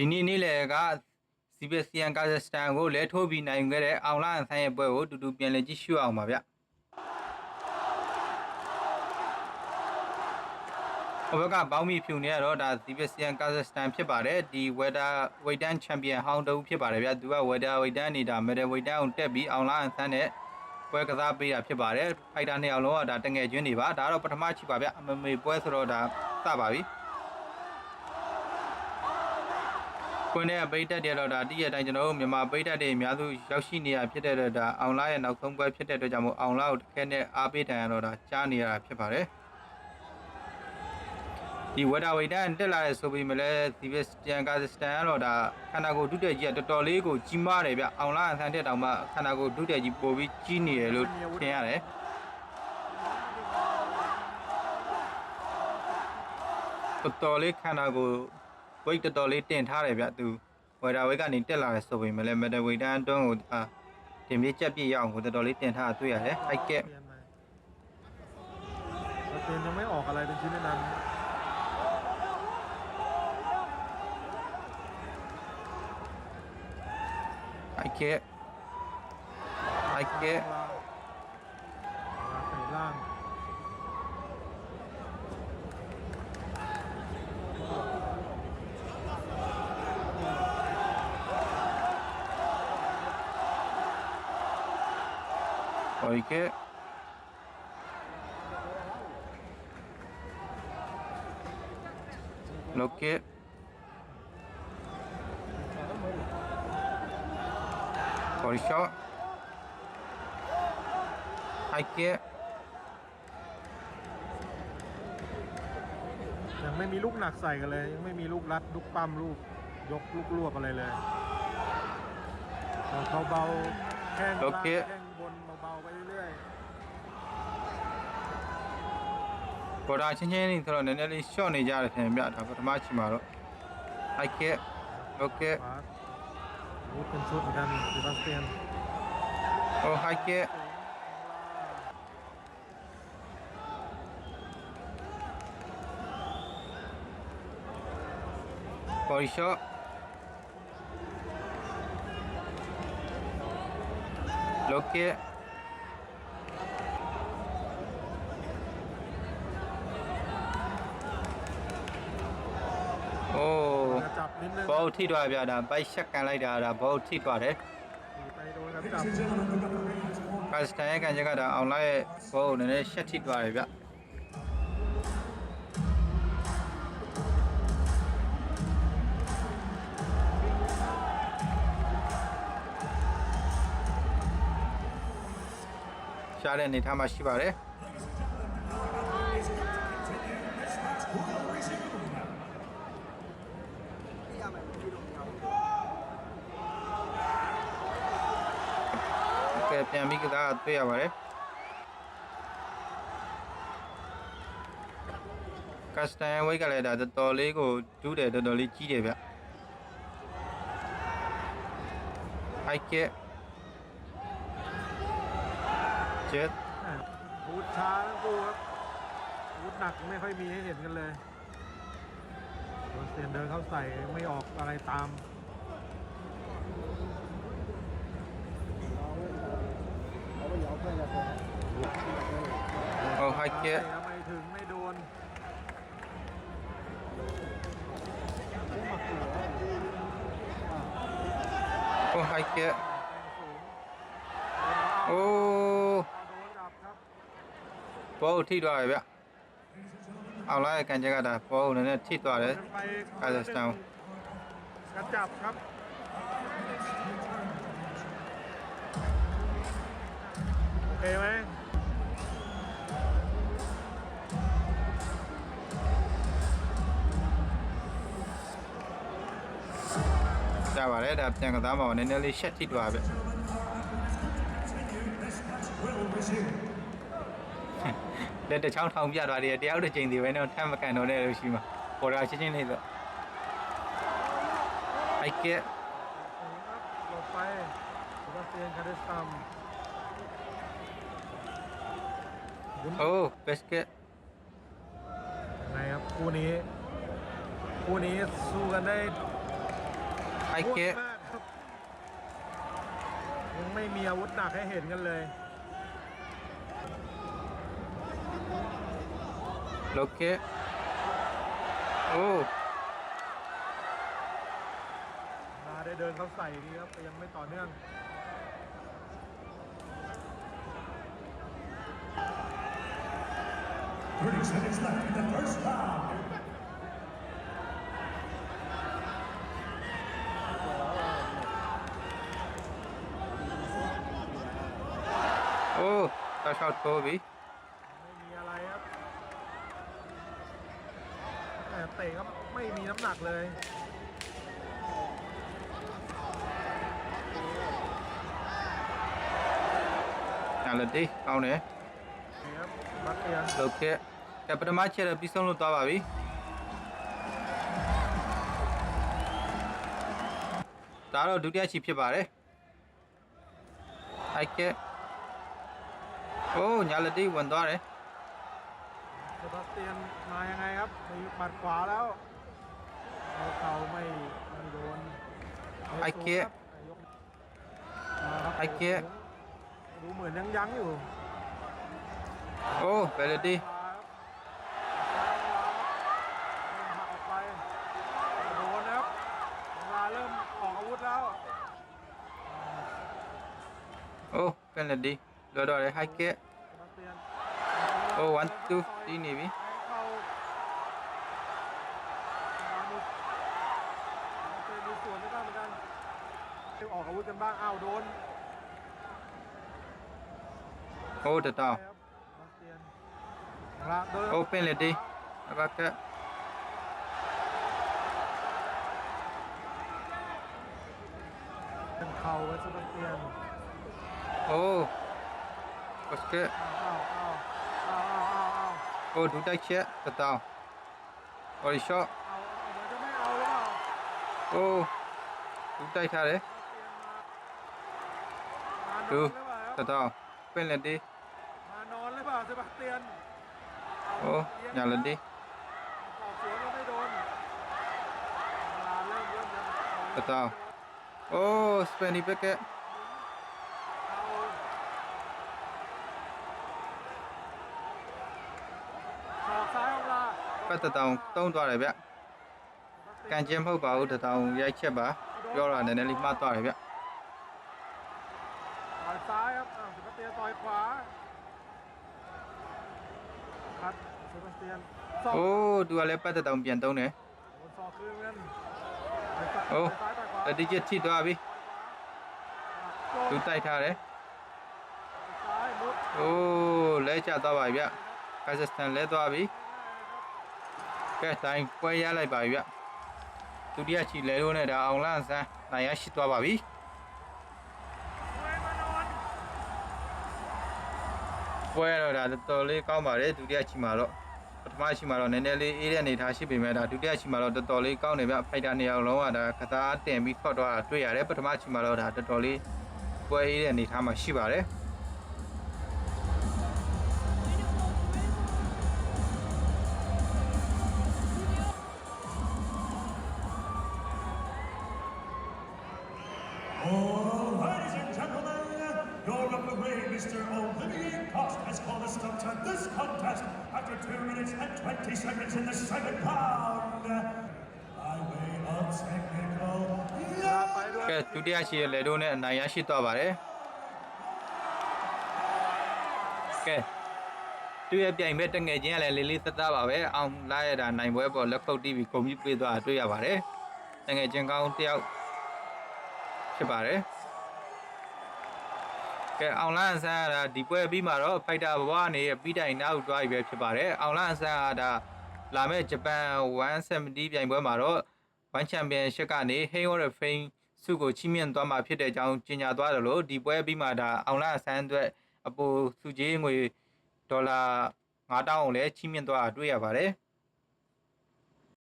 ဒီနေ့နေ့လယ်ကစီဘစီယန်ကာဇက်စတန်ကိုလဲထိုးပြီးနိုင်ခဲ့တဲ့အောင်လာအန်ဆန်းရဲ့ပွဲကိုတူတူပြန်လည်ကြည့်ရှုအောင်ပါဗျဟိုဘက်ကဘောင်းမီဖြူနေရတော့ဒါစီဘစီယန်ကာဇက်စတန်ဖြစ်ပါတယ်ဒီဝက်တာဝိတ်တန်ချန်ပီယံဟောင်းတူဖြစ်ပါတယ်ဗျသူကဝက်တာဝိတ်တန်နေတာမက်ဒယ်ဝိတ်တန်ကိုတက်ပြီးအောင်လာအန်ဆန်းနဲ့ပွဲကစားပေးတာဖြစ်ပါတယ်ဖိုက်တာနှစ်ယောက်လုံးကဒါတငယ်ချင်းတွေပါဒါတော့ပထမချီပါဗျအမမေပွဲဆိုတော့ဒါစပါပြီ ကွင်းထဲကပိတ်တက်တယ်တော့ဒါတည့်ရတိုင်းကျွန်တော်တို့မြန်မာပိတ်တက်တွေအများစုရောက်ရှိနေရဖြစ်တဲ့အတွက်ဒါအောင်လာရဲ့နောက်ဆုံးပွဲဖြစ်တဲ့အတွက်ကြောင့်မို့အောင်လာကိုတစ်ခဲနဲ့အားပေးတယ်ရတော့ဒါကြားနေရတာဖြစ်ပါတယ်ဒီဝဒါဝိတန်တက်လာတဲ့ဆိုပြီးမလဲဒီဘက်စတန်ကာစတန်ကတော့ဒါခန္ဓာကိုယ်ဒုတက်ကြီးကတော်တော်လေးကိုကြီးမားတယ်ဗျအောင်လာအဆန်တက်တောင်မှခန္ဓာကိုယ်ဒုတက်ကြီးပိုပြီးကြီးနေတယ်လို့ထင်ရတယ်တော်တော်လေးခန္ဓာကိုယ် ဝိတ်တော်တော်လေးတင်ထားတယ်ဗျသူဝယ်တာဝိတ်ကနေတက်လာတယ်ဆိုပေမဲ့လည်းမက်တဝိတ်တန်းအတွန်းကိုအာတင်ပြေးချက်ပြည့်ရအောင်ကိုတော်တော်လေးတင်ထားတာတွေ့ရတယ်အိုက်ကက် เปลี่ยนใหม่สเตนยังไม่ออกอะไรเป็นชิ้นเป็นอัน အိုက်ကက်အိုက်ကက် 小池ロケ小池背景ยังไม่มีลูกหนักใส่กันเลย ยังไม่มีลูกรัดลูกปั้มลูกยกลูกรวบอะไรเลยเราเบาแค่โอเค ဘော်ဒါချင်းချင်းလေးဆိုတော့နည်းနည်းလေးရှော့နေကြတယ်ထင်ဗျဒါပထမချီမှာတော့ I get okay Guten Schutz dann Sebastian Oh I get ပေါ်ရှော့လော့ကက် ဘောထိထွားပြတာပိုက်ဆက်ကန်လိုက်တာဒါဘောထိထွားတယ်ကတ်စတန်ရဲ့ကန်ချက်ကဒါအောင်လိုက်ရဲ့ဘောကိုနည်းနည်းရှက်ထိထွားတယ်ဗျရှားတဲ့အနေထားမှာရှိပါတယ် ကဲပြန်ပြီးကစားတွေ့ရပါတယ်ကစတန်ဝိတ်ကလည်းဒါတော်တော်လေးကိုဒူးတယ်တော်တော်လေးကြီးတယ်ဗျအိုက်ကက်ဂျက် บูทช้าทั้งคู่ครับบูทหนักไม่ค่อยมีให้เห็นกันเลยโดนเซียนเดินเข้าใส่ไม่ออกอะไรตาม เออไฮเกะไมถึงไม่โดนโอ้ไฮเกะโอ้โป้ที่ตัวเลยเปล่าเอาไล่กันจะกระดาษโป้นี่ยที่ตัวเลยกาจะสตาวกระจับครับ เคไหม ကြပါတယ်ဒါပြန်ကစားမှာနည်းနည်းလေးရှက်ထိသွားဗျလက်တစ်ချောင်းထောင်ပြသွားတယ်တယောက်တစ်ချိန်ဒီပဲတော့ထမ်းမကန်တော့တဲ့လို့ရှိမှာပေါ်တာချင်းချင်းလေးဆိုအိုက်ကက် หลบไปเซบาสเตี โอ้เบสเกตยังไงครับคู่นี้ คู่นี้สู้กันได้ high โคตร kick มากครับยังไม่มีอาวุธหนักให้เห็นกันเลย low kick โอ้มาได้เดินเข้าใส่นี่ครับแต่ยังไม่ต่อเนื่อง Richard is left in the first down. โอ้ตาชอตโควิไม่มีอะไรครับแต่เตะก็ไม่มีน้ำหนักเลยอ่านเลยดิเอาเนี่ย บัตเตียน low kick ကဲပထမချက်တော့ပြီးဆုံးလို့သွားပါပြီဒါတော့ဒုတိယချီဖြစ်ပါတယ် high kick โอ้ညာလက်တေးဝင်သွားတယ် เซบาสเตียนมายังไงครับมีหมัดขวาแล้วเอาเข่าไม่ไม่โดน ไอ้เก๊ะ ยกมาครับ ไอ้เก๊ะ ดูเหมือนยังยั้งอยู่ ไปเลยดิโอ้เป็นเลยดิโดดเลยให้เกะโอ้วันตูตีนี่วิออกอาวุธกันบ้างอ้าวโดนโอ้เดือดต่อ Open ready. Abaka. Oh. Basket. Oh, do that shit. The down. Or a shot. Oh. Do that shit. Do. The down. Open ready. มานอนเลยเปล่าเซบาสเตียน โอ้ညာလက်ดี ออกสวนก็ไม่โดนเวลาเริ่มเริ่มจะ ตะตาว โอ้สเปนี่เบก เอาศอกซ้ายออกมา ပတ်တတောင်တုံးသွားတယ်ဗျကန်ကျင်းမဟုတ်ပါဘူးတတောင်ရိုက်ချက်ပါပြောတာနည်းနည်းလေးမှားသွားတယ်ဗျ คัดเซบาสเตียนศอก โอ้သူကလည်းပတ်တတောင်ပြန်တုံးတယ် โดนศอกคืนกันต่อยซ้าย โอ้ ต่อยซ้ายต่อยขวา တတိကျထိသွားပြီ โด သူ น တိုက်ထားတယ် ซ้ายมุด โอ้လဲကျသွားပါပြီဗျကာဇက်စတန်လဲသွားပြီကဲတိုင်းပွဲရလိုက်ပါပြီဗျဒုတိယချီလဲလို့နဲ့ဒါအောင်လန့်ဆန်းနိုင်ရရှိသွားပါပြီ ပွဲတော့ဒါတော်တော်လေးကောင်းပါတယ်ဒုတိယချီမှာတော့ပထမချီမှာတော့နည်းနည်းလေးအေးတဲ့အနေထားရှိပေမဲ့ဒါဒုတိယချီမှာတော့တော်တော်လေးကောင်းတယ်ဗျဖိုက်တာနေရာလုံးကဒါကစားတင်ပြီးထွက်သွားတာတွေ့ရတယ်ပထမချီမှာတော့ဒါတော်တော်လေးပွဲအေးတဲ့အနေထားမှာရှိပါတယ် Mr. Olivier Cost has called a stop to this contest after 2 minutes and 20 seconds in the second round. By way of technical. ကဲဒုတိယရှိရလေတို့နဲ့အနိုင်ရရှိသွားပါတယ်။ကဲသူ့ရဲ့ပြိုင်ဘက်တငယ်ချင်းကလည်းလေးလေးသက်သက်ပါပဲ။အောင်လာရတာနိုင်ပွဲပေါ်လက်ခုပ်တီးပြီးဂုံပြပေးသွားတွေ့ရပါတယ်။တငယ်ချင်းကောင်းတယောက်ဖြစ်ပါတယ်။ ကဲအောင်လန်းအဆန်းကဒါဒီပွဲပြီးမှတော့ဖိုက်တာဘဝကနေပြီးတိုင်နောက်တွားပြီပဲဖြစ်ပါတယ်အောင်လန်းအဆန်းကဒါလာမဲ့ဂျပန်170ပြိုင်ပွဲမှာတော့ဝမ်ချန်ပီယံရှစ်ကနေဟိန်းဝရဖိန်စုကိုချီးမြှင့်သွားမှာဖြစ်တဲ့အကြောင်းကြေညာသွားတယ်လို့ဒီပွဲပြီးမှဒါအောင်လာဆန်းအတွက်အပိုစုကြီးငွေဒေါ်လာ9000ကိုလည်းချီးမြှင့်သွားတာတွေ့ရပါတယ်။